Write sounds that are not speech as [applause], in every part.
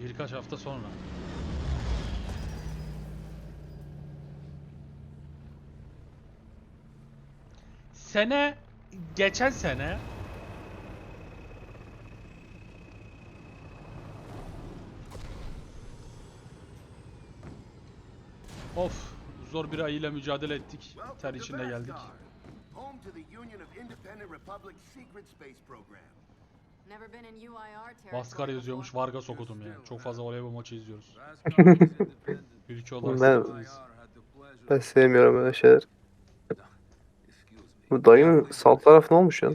Birkaç hafta sonra. Sene geçen sene Of zor bir ayıyla mücadele ettik. Ter içinde geldik. Home to the Union of Independent Republics Secret Space Program. Vaskar yazıyormuş. before. Vargas okudum yani. Çok fazla voleybol maçı izliyoruz. [laughs] Ülke Ben- olarak Ben sevmiyorum öyle şeyler. Bu dayının sağ taraf ne olmuş ya?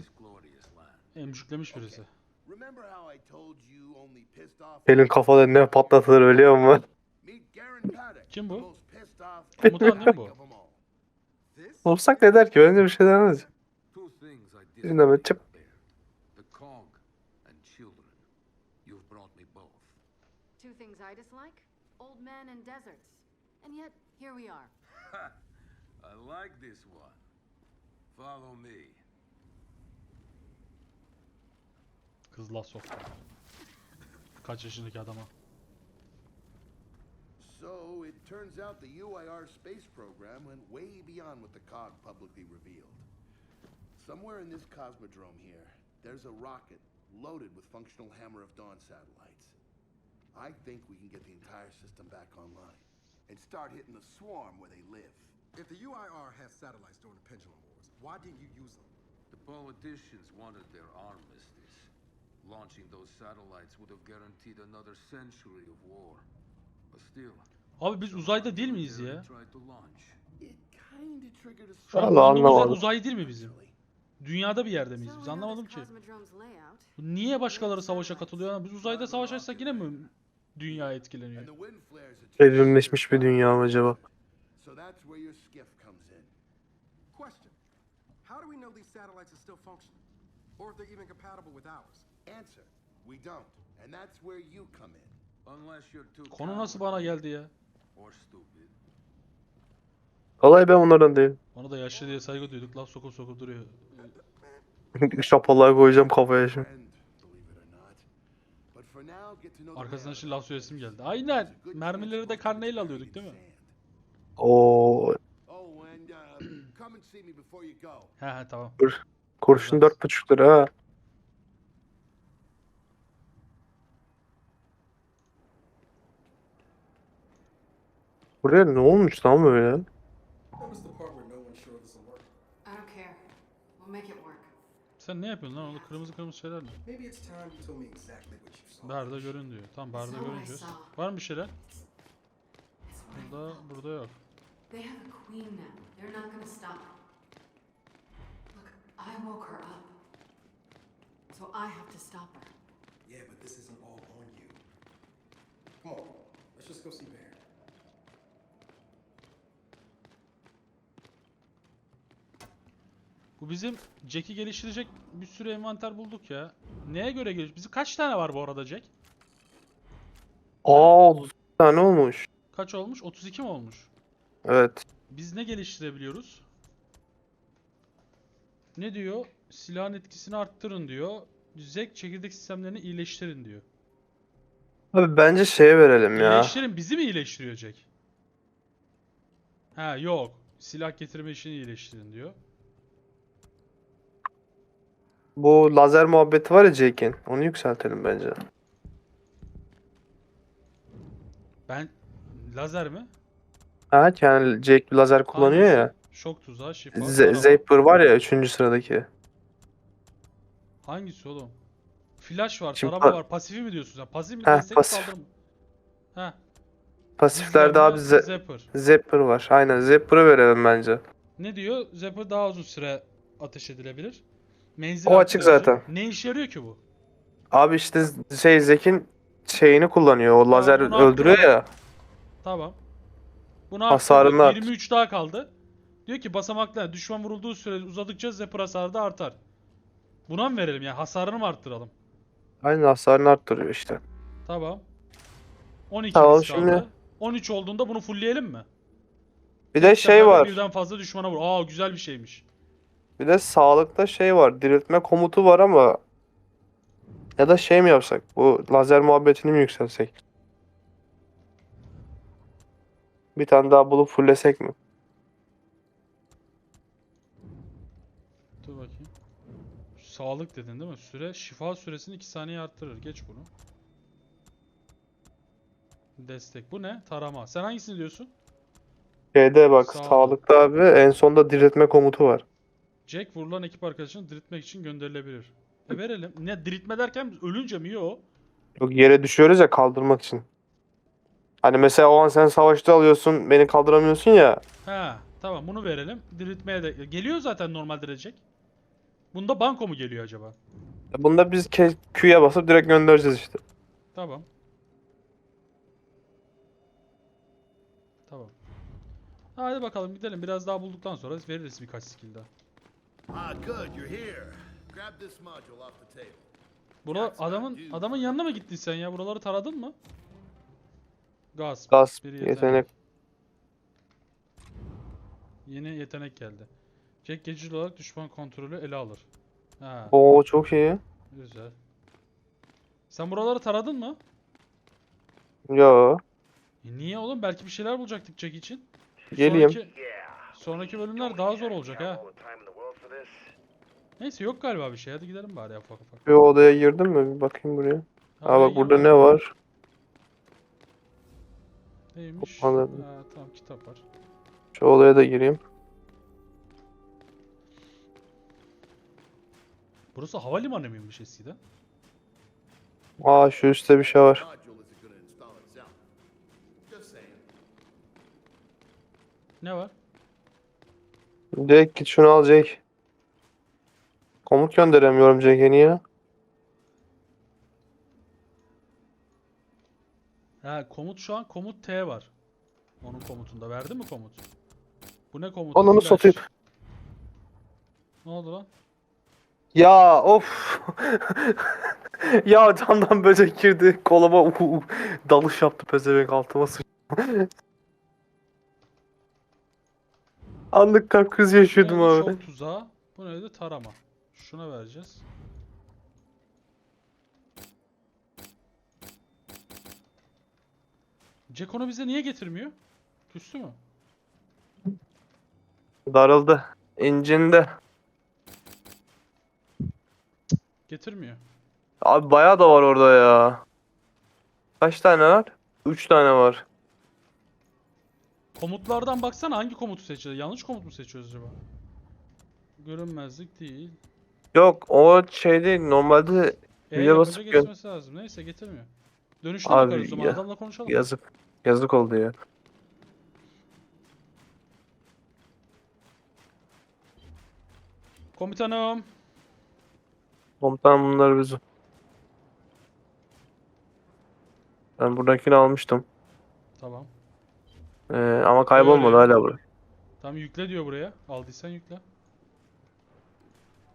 emcüklemiş birisi. Remember how I told you only pissed off Elin kafada ne patlatılır biliyor musun? Kim bu? Komutan değil mi bu? Olsak ne der ki? Bence bir şey demez. Two things here we are. [laughs] I like this one. Follow me. Kız laf soktu. Kaç yaşındaki adama. So it turns out the UIR space program went way beyond what the COG publicly revealed. Somewhere in this cosmodrome here, there's a rocket loaded with functional Hammer of Dawn satellites. I think we can get the entire system back online and start hitting the swarm where they live. If the UIR has satellites during the Pendulum Wars, why didn't you use them? The politicians wanted their armistice. Launching those satellites would have guaranteed another century of war. But still, Abi biz uzayda değil miyiz ya? tried to launch. It kinda triggered a Şu an Allah bulunduğumuz yer anlamadım. uzay değil mi bizim? Dünyada bir yerde miyiz biz? Anlamadım ki. Niye başkaları savaşa katılıyor? Biz uzayda savaş açsak yine mi dünya etkileniyor? Evrimleşmiş bir dünya mı acaba? So that's where your skiff comes in. Question. How do we know these satellites are still functioning? Or if they're even compatible with ours? Answer, we don't. And that's where you come in. Unless you're too Konu nasıl bana geldi ya? or stupid. Vallahi ben onlardan değilim. Ona da yaşlı diye saygı duyduk. Laf sokup sokup duruyor. [laughs] Şapalığa koyacağım kafaya şimdi. Friend, believe it or not. But for now, get to know the Arkasından şimdi laf söylesim geldi. Aynen. Mermileri de karneyle alıyorduk değil mi? Oo. [clears throat] He he tamam. kurşun dört buçuk lira ha. Buraya ne olmuş lan böyle? I don't care. We'll make it. Sen ne yapıyorsun lan? Orada kırmızı kırmızı şeyler saw. Barda görün diyor. Tamam barda saw. Var mı bir şeyler? Burada, burada yok. They have a queen now. They're not gonna stop. Look, I woke her up. So I have to stop her. Yeah, but this isn't all on you. Come on, let's just go see Bear. Bu bizim Jack'i geliştirecek bir sürü envanter bulduk ya. Neye göre geliş? Bizim kaç tane var bu arada Jack? Aa 30 tane olmuş. Kaç olmuş? 32 mi olmuş? Evet. Biz ne geliştirebiliyoruz? Ne diyor? Silahın etkisini arttırın diyor. Zek çekirdek sistemlerini iyileştirin diyor. Abi bence şeye verelim ya. İyileştirin bizi mi iyileştiriyor Jack? Ha yok. Silah getirme işini iyileştirin diyor. Bu lazer muhabbeti var ya Jake'in. Onu yükseltelim bence. Ben lazer mi? Ha yani Jake bir lazer kullanıyor ya. Şok tuzağı, şifa. Z-. Zaper var ya 3. sıradaki. Hangisi oğlum? Flash var, Şimdi tarama pa- var. Pasifi mi diyorsun sen? Pasif mi Heh, destek pasif. saldırı mı? Heh. Pasiflerde abi ze- Zapper. Zapper var. Aynen Zapper'ı verelim bence. Ne diyor? Zapper daha uzun süre ateş edilebilir. Menzil O açık arttırıcı. zaten. Ne işe yarıyor ki bu? Abi işte şey Zek'in şeyini kullanıyor. O lazer bunu öldürüyor ya. Tamam. Bunu Hasarını arttırdık. art. 23 daha kaldı. Diyor ki basamaklar düşman vurulduğu süre uzadıkça Zapper hasarı da artar. Buna mı verelim yani? Hasarını mı arttıralım? Aynen hasarını arttırıyor işte. Tamam. 12 Tamam, kaldı. şimdi- 13 olduğunda bunu fullleyelim mi? Bir de şey var. Birden fazla düşmana vur. Aa güzel bir şeymiş. Bir de sağlıkta şey var. Diriltme komutu var ama ya da şey mi yapsak? Bu lazer muhabbetini mi yükselsek? Bir tane daha bulup fullesek mi? Dur bakayım. Sağlık dedin değil mi? Süre şifa süresini 2 saniye arttırır. Geç bunu. Destek. Bu ne? Tarama. Sen hangisini diyorsun? Şeyde bak Sağ sağlıkta abi en sonda diriltme komutu var. Jack vurulan ekip arkadaşını diriltmek için gönderilebilir. E verelim. Ne diriltme derken ölünce mi? Yo. Yok yere düşüyoruz ya kaldırmak için. Hani mesela o an sen savaşta alıyorsun beni kaldıramıyorsun ya. Ha, tamam bunu verelim. Diriltmeye de geliyor zaten normal Jack. Bunda banko mu geliyor acaba? Bunda biz ke- Q'ya basıp direkt göndereceğiz işte. Tamam. Tamam. Hadi bakalım gidelim. Biraz daha bulduktan sonra veririz birkaç skill daha. Ah, good, you're here. Grab this module off the table. Bura adamın adamın yanına mı gittin sen ya? Buraları taradın mı? Gasp. Gaz, Bir yetenek. Yeni yetenek geldi. Jack geçici olarak düşman kontrolü ele alır. Ha, Oo çok iyi. güzel. Sen buraları taradın mı? Yo. E niye oğlum? Belki bir şeyler bulacaktık Jack için. Geleyim. Sonraki, sonraki bölümler daha zor olacak ha. Neyse yok galiba bir şey. Hadi gidelim bari ufak ufak. Bir odaya girdim mi? Bir bakayım buraya. Aa bak burada ne var? Neymiş? Ha, tamam kitap var. Şu odaya da gireyim. Burası havalimanı mıymış eskiden? Aa şu üstte bir şey var. Ne var? Jack git şunu al Jack. Komut gönderemiyorum Jack'e niye? Ha komut şu an komut T var. Onun komutunda. Verdi mi komut? Bu ne komutu? Ananı Flash. satayım. Ne oldu lan? Ya of. [laughs] ya camdan böcek girdi. Koluma u- u- dalış yaptı pezevenk altıma sıçtı. [laughs] Anlık kalp krizi yaşıyordum abi. Şok tuzağı. Bu neydi? Tarama. Şuna vereceğiz. Jack onu bize niye getirmiyor? Küstü mü? Darıldı. İncinde. Getirmiyor. Abi bayağı da var orada ya. Kaç tane var? 3 tane var. Komutlardan baksana hangi komutu seçiyoruz? Yanlış komut mu seçiyoruz acaba? Görünmezlik değil. Yok o şey değil. Normalde E yapınca basıp gö- geçmesi lazım. Neyse getirmiyor. Dönüşte Abi bakarız o zaman. ya- Adamla konuşalım. yazık. Yazık oldu ya. Komutanım. Komutan bunlar bizim. Ben buradakini almıştım. Tamam. Ee, ama kaybolmadı Öyle. hala burada. Tam yükle diyor buraya. Aldıysan yükle.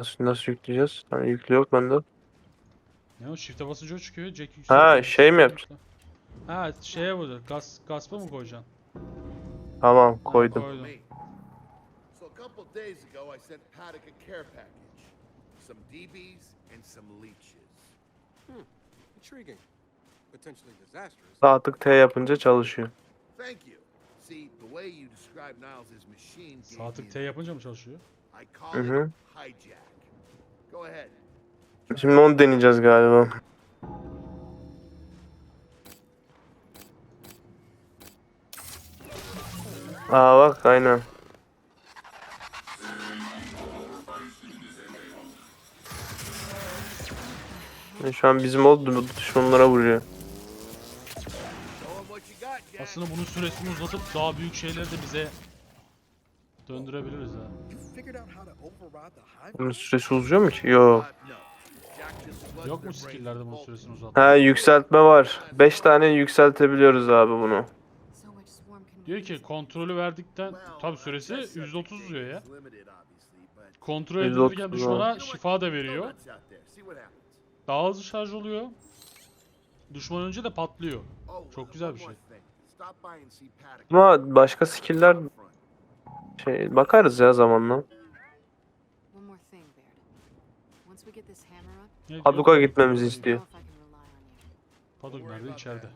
Nasıl, nasıl yükleyeceğiz? Hani yüklü yok bende. Ne o shift'e basınca o çıkıyor. Jack yüksek. Ha, şey mi yükle. Ha şeye vurdu. Gas, gaspa mı koyacaksın? Tamam Ha, koydum. Me. So a couple days ago, I sent Paddock a care package. Some DBs and some leeches. Intriguing. Potentially disastrous. Sağ tık T yapınca çalışıyor. Thank you. See, the way you describe Niles' machine gave me T yapınca mı çalışıyor? I call Mhm. it hijack. Go ahead. Şimdi onu deneyeceğiz galiba. Aa bak aynen. Şu an bizim oldu düşmanlara vuruyor. Aslında bunun süresini uzatıp daha büyük şeyleri de bize döndürebiliriz ha. You figured out how to override the hive? Bunun süresi uzuyor mu ki? Floods Yok mu skill'lerde bunun süresini fuel. uzatmak? Ha yükseltme var. 5 tane yükseltebiliyoruz abi bunu. Diyor ki kontrolü verdikten tabi süresi test subject %30 diyor ya. Kontrol %30 edilirken düşmana şifa da veriyor. Daha hızlı şarj oluyor. Düşman önce de patlıyor. Çok güzel bir şey. Ama başka skill'ler. Şey bakarız ya zamanla. Ne Haduk'a diyor? gitmemizi istiyor. Padok nerede? İçeride.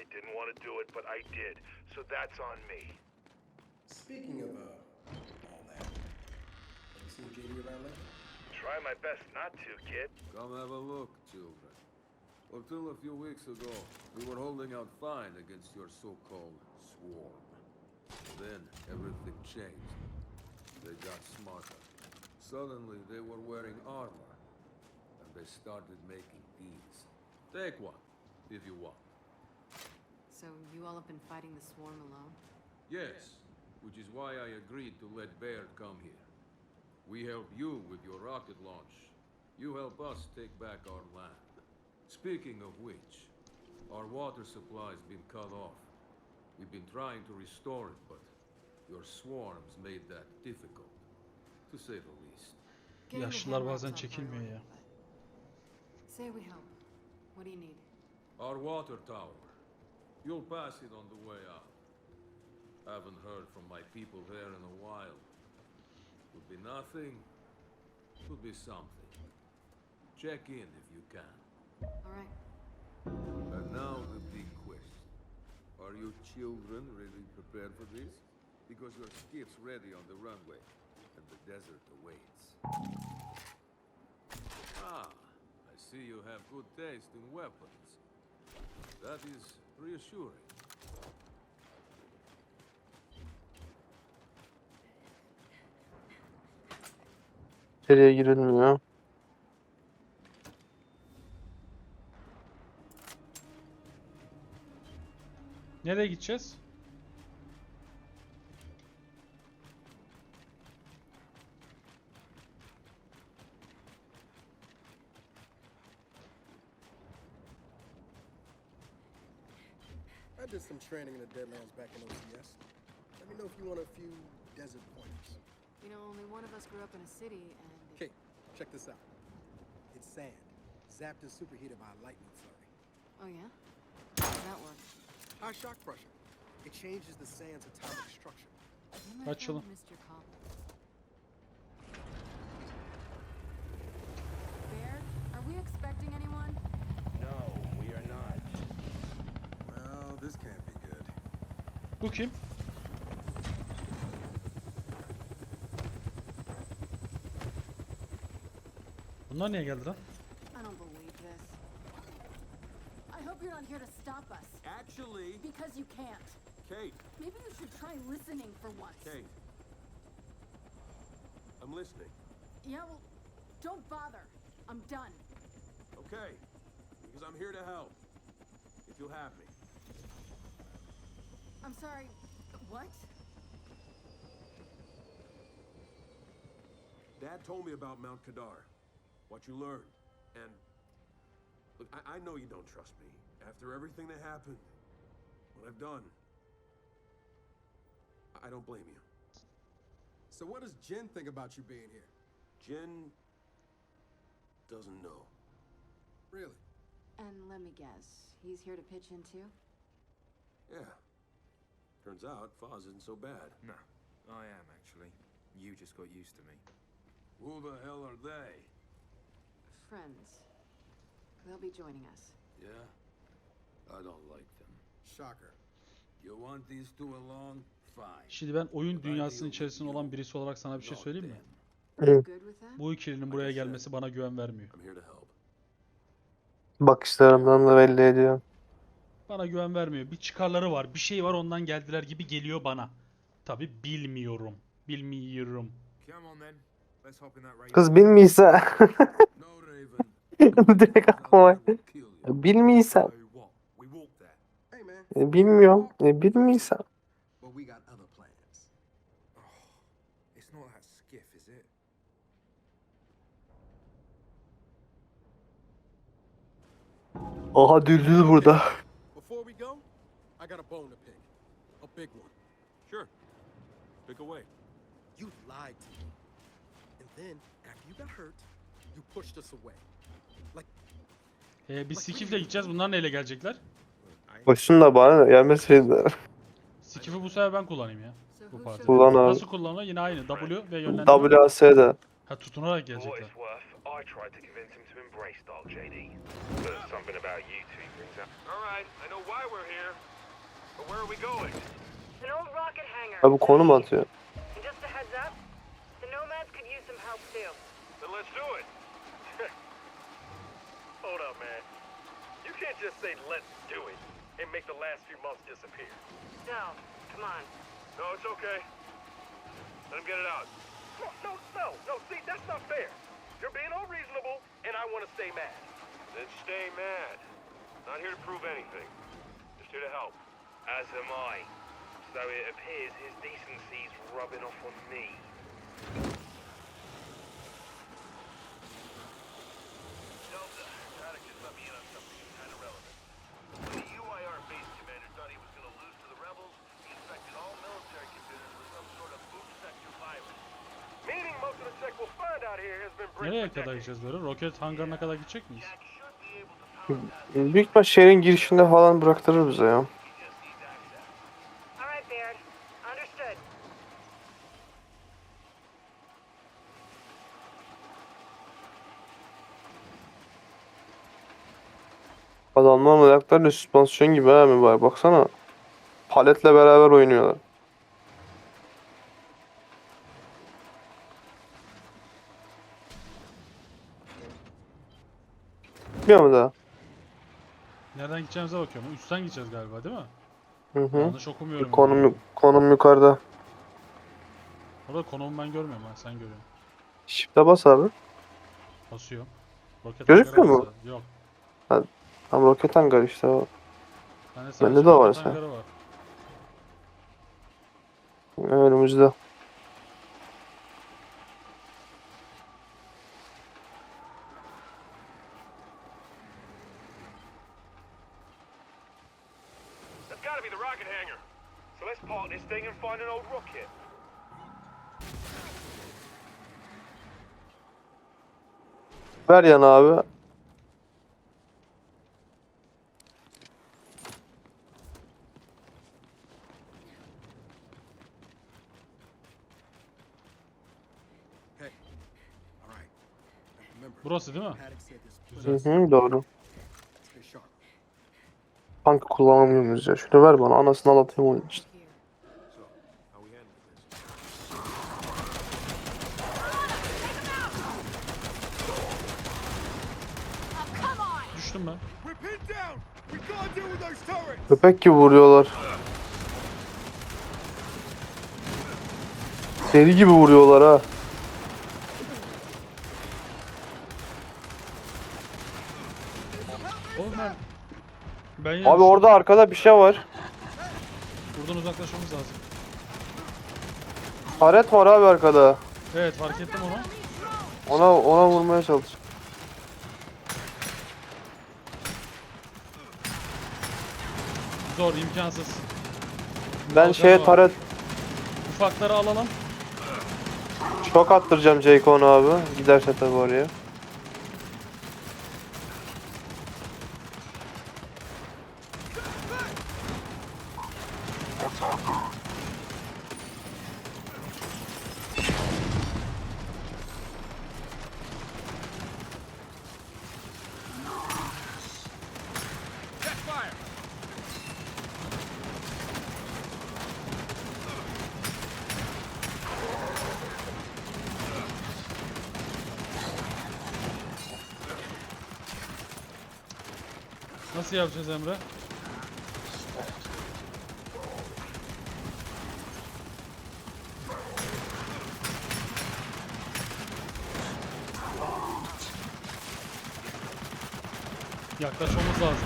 I didn't want to do it, but I did. So that's on me. Speaking of uh, seen JD around lately? Try my best not to, kid. Come have a look, children. Until a few weeks ago, we were holding out fine against your so-called swarm. Then everything changed. They got smarter. Suddenly they were wearing armor. And they started making these. Take one, if you want. So you all have been fighting the swarm alone? Yes, which is why I agreed to let Baird come here. We help you with your rocket launch. You help us take back our land. Speaking of which, our water supply's been cut off. We've been trying to restore it, but your swarms made that difficult, to say the least. Getting the Yaşlılar Hemlock's bazen on çekilmiyor priority, ya. Say we help. What do you need? Our water tower. You'll pass it on the way out. Haven't heard from my people there in a while. Be nothing, could be something. Check in if you can. All right. And now the big question. Are you children really prepared for this? Because your skip's ready on the runway, and the desert awaits. Ah, I see you have good taste in weapons. That is reassuring. İçeriye girilmiyor. Nereye gideceğiz? I did some training in the Deadlands back in OCS. Let me know if you want a few desert pointers. You know, only one of us grew up in a city, and Okay, check this out. It's sand, zapped and superheated by a lightning flurry. oh yeah, how does that work? High shock pressure. It changes the sand's atomic structure. You're my Mr. Collins. Baird, are we expecting anyone? No, we are not. Well, this can't be good. Bu kim? Bunlar niye geldi lan? I don't believe this. I hope you're not here to stop us. Actually, Because you can't. Kate, Maybe you should try listening for once. Kate. I'm listening. Yeah, well, don't bother. I'm done. Okay, because I'm here to help. If you'll have me. I'm sorry. What? Dad told me about Mount Kadar, what you learned, and look, I, I know you don't trust me. After everything that happened, what I've done, I- I don't blame you. So what does Jen think about you being here? Jen doesn't know. Really? And let me guess, he's here to pitch in too? Yeah. Turns out Foz isn't so bad. No, I am actually. You just got used to me. Who the hell are they? Friends. They'll be joining us. Yeah? I don't like them. Shocker. You want these two along? Fine. Şimdi ben oyun dünyasının içerisinde olan birisi olarak sana bir şey söyleyeyim mi? them. Good with that? Bu ikilinin buraya gelmesi bana güven vermiyor. I'm here to help. Bakışlarımdan da belli ediyor. Bana güven vermiyor. Bir çıkarları var, bir şey var ondan geldiler gibi geliyor bana. Tabi bilmiyorum. Bilmiyorum. Kız Raven. [laughs] [laughs] direkt aklıma man. e, bilmiyorum e, plans. Oh? Aha düldül burada. I got a bone to pick. A big one. Sure. Pick away. You lied to me. And then, after you got hurt, pushed us away. Like, Ee, biz Skif'le gideceğiz. Bunlar neyle gelecekler? Başın da bana ne gelmeseydi. Skif'i bu sefer ben kullanayım ya. Bu who parti. should Kullan abi. Nasıl kullanılıyor? Yine aynı. W ve yönlendirme. WAS'de. Ha tutunarak gelecekler. I tried to convince him to embrace Dark JD. But something about you two brings out. Alright, I know why we're here. But where are we going? An old rocket hangar. Ha bu konum atıyor. And just a heads up, the nomads could use some help too. Then let's do it. Hold up, man. You can't just say let's do it and make the last few months disappear. No, come on. No, it's okay. Let him get it out. No, no, no, no. See, that's not fair. You're being unreasonable, and I want to stay mad. Then stay mad. Not here to prove anything. Just here to help. As am I. So it appears his decency's rubbing off on me. Nereye kadar gideceğiz böyle? Roket hangarına kadar gidecek miyiz? Büyük ihtimal şehrin girişinde falan bıraktırır bize ya. Adamlar ayaklarıyla süspansiyon gibi ha mübarek. Baksana. Paletle beraber oynuyorlar. Bilmiyor mu daha? Nereden gideceğimize bakıyorum. Üstten gideceğiz galiba değil mi? Hı hı. Yanlış okumuyorum. Konum, yani. konum yukarıda. Orada konumu ben görmüyorum ha sen görüyorsun. Shift'e bas abi. Basıyorum. Roket Gözükmüyor mu? Yok. Tam roket hangar işte o. Hani Bende de var hangarı var. Önümüzde. Be the rocket hangar. So let's park this thing and find an old rocket. Ver yana abi. Hey. All right. Now remember, Burası değil mi? There's Hı hı, doğru. Sharp. Tank kullanamıyoruz ya. Şunu ver bana. Anasını alatayım oyun işte. Düştüm ben. Köpek gibi vuruyorlar. Deli gibi vuruyorlar ha. Ben Abi düştüm. orada arkada bir şey var. Buradan uzaklaşmamız lazım. Taret var abi arkada. Evet fark ettim onu. Ona ona vurmaya çalış. Zor imkansız. Ben Kalkanı şeye var. taret Ufakları alalım. şok attıracağım Jaycon'u abi. Giderse tabii oraya. Nasıl yapacağız Emre? Yaklaşmamız lazım.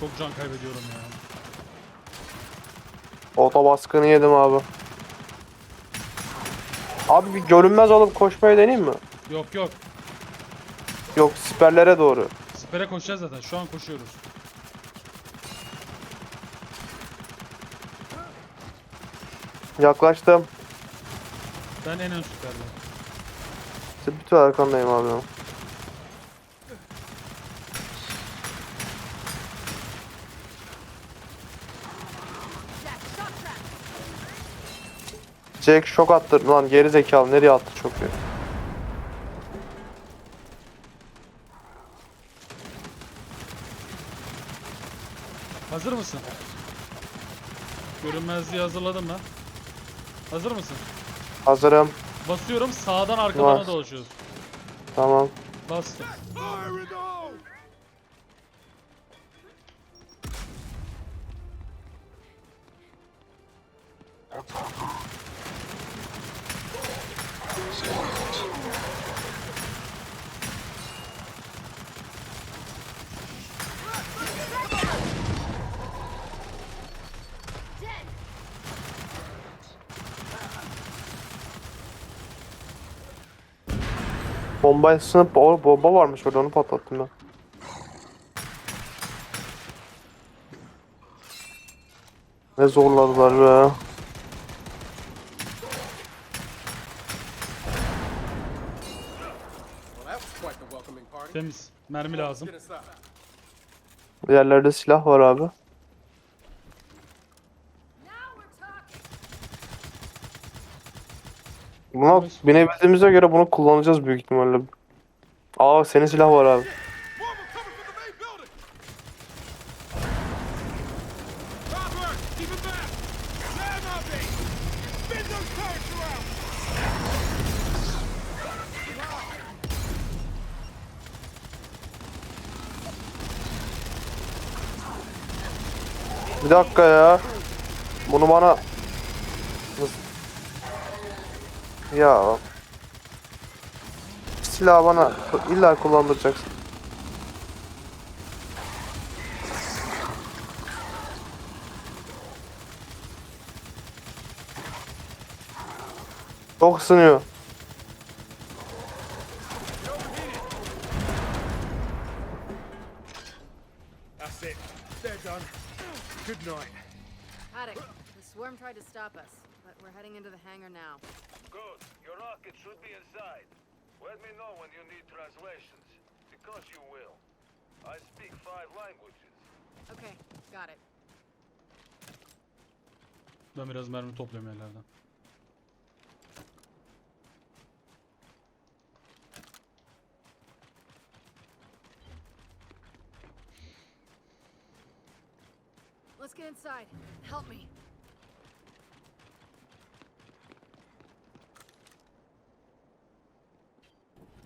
Çok can kaybediyorum ya. Oto baskını yedim abi. Abi bir görünmez olup koşmayı deneyeyim mi? Yok yok. Yok siperlere doğru. Sipere koşacağız zaten. Şu an koşuyoruz. Yaklaştım. Ben en ön süperdeyim. Bütün arkandayım abi. Jack şok attı. Lan geri zekalı nereye attı çok iyi. Hazır mısın? Görünmezliği hazırladım ben. Hazır mısın? Hazırım. Basıyorum sağdan arkalarına Bas. dolaşıyoruz. Tamam. Bastım. Sınıp o bomba varmış orada onu patlattım ben. Ne zorladılar be. Temiz. Mermi lazım. Yerlerde silah var abi. Buna binebildiğimize göre bunu kullanacağız büyük ihtimalle. Aa senin silah var abi. Bir dakika ya. Bunu bana... Ya. Silahı bana illa kullandıracaksın. Çok ısınıyor. Good night. Paddock, the swarm tried to stop us, but we're heading into the hangar now. Good. Your rocket should be inside. Let me know when you need translations. Because you will. I speak five languages. Okay, got it. Ben biraz mermi topluyorum yerlerden. Let's get inside. Help me.